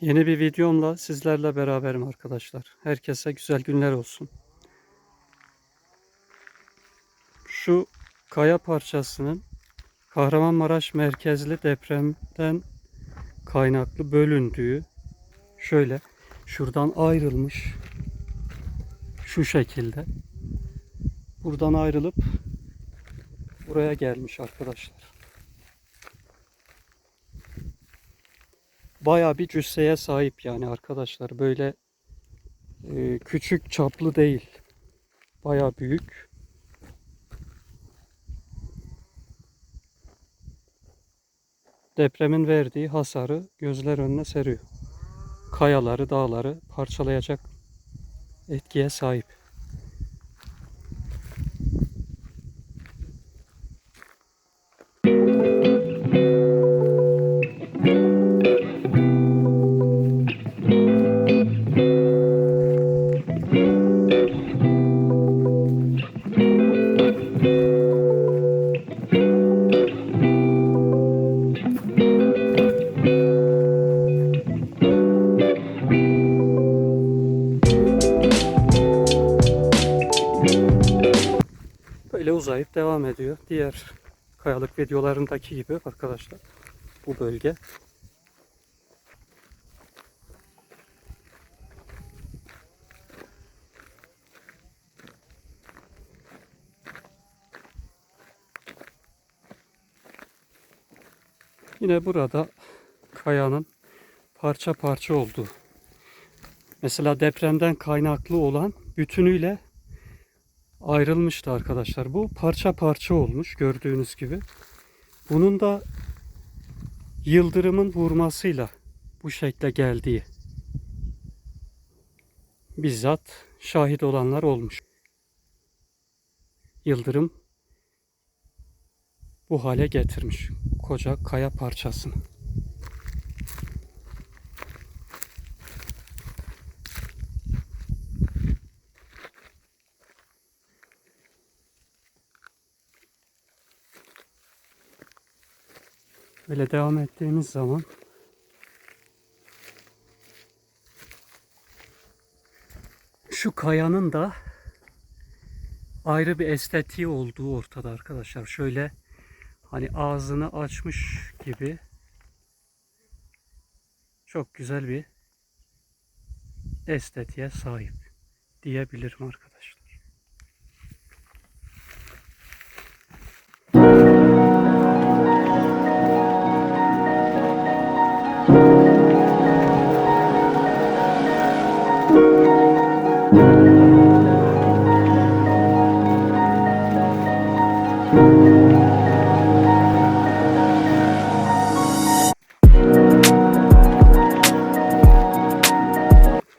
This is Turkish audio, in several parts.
Yeni bir videomla sizlerle beraberim arkadaşlar. Herkese güzel günler olsun. Şu kaya parçasının Kahramanmaraş merkezli depremden kaynaklı bölündüğü şöyle şuradan ayrılmış şu şekilde buradan ayrılıp buraya gelmiş arkadaşlar. Bayağı bir cüsseye sahip yani arkadaşlar. Böyle e, küçük çaplı değil. Bayağı büyük. Depremin verdiği hasarı gözler önüne seriyor. Kayaları, dağları parçalayacak etkiye sahip. Uzayıp devam ediyor. Diğer kayalık videolarındaki gibi arkadaşlar. Bu bölge. Yine burada kayanın parça parça olduğu. Mesela depremden kaynaklı olan bütünüyle ayrılmıştı arkadaşlar. Bu parça parça olmuş gördüğünüz gibi. Bunun da yıldırımın vurmasıyla bu şekle geldiği bizzat şahit olanlar olmuş. Yıldırım bu hale getirmiş koca kaya parçasını. Böyle devam ettiğimiz zaman şu kayanın da ayrı bir estetiği olduğu ortada arkadaşlar. Şöyle hani ağzını açmış gibi çok güzel bir estetiğe sahip diyebilirim arkadaşlar.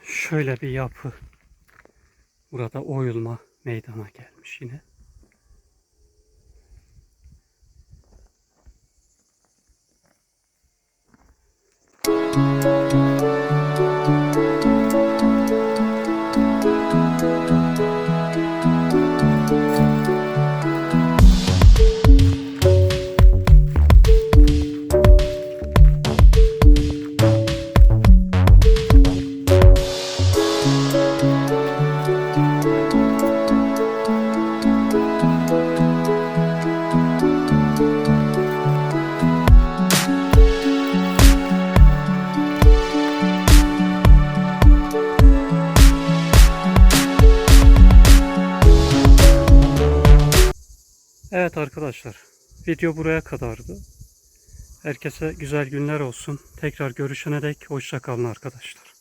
Şöyle bir yapı. Burada oyulma meydana gelmiş yine. Evet arkadaşlar, video buraya kadardı. Herkese güzel günler olsun. Tekrar görüşene dek hoşça kalın arkadaşlar.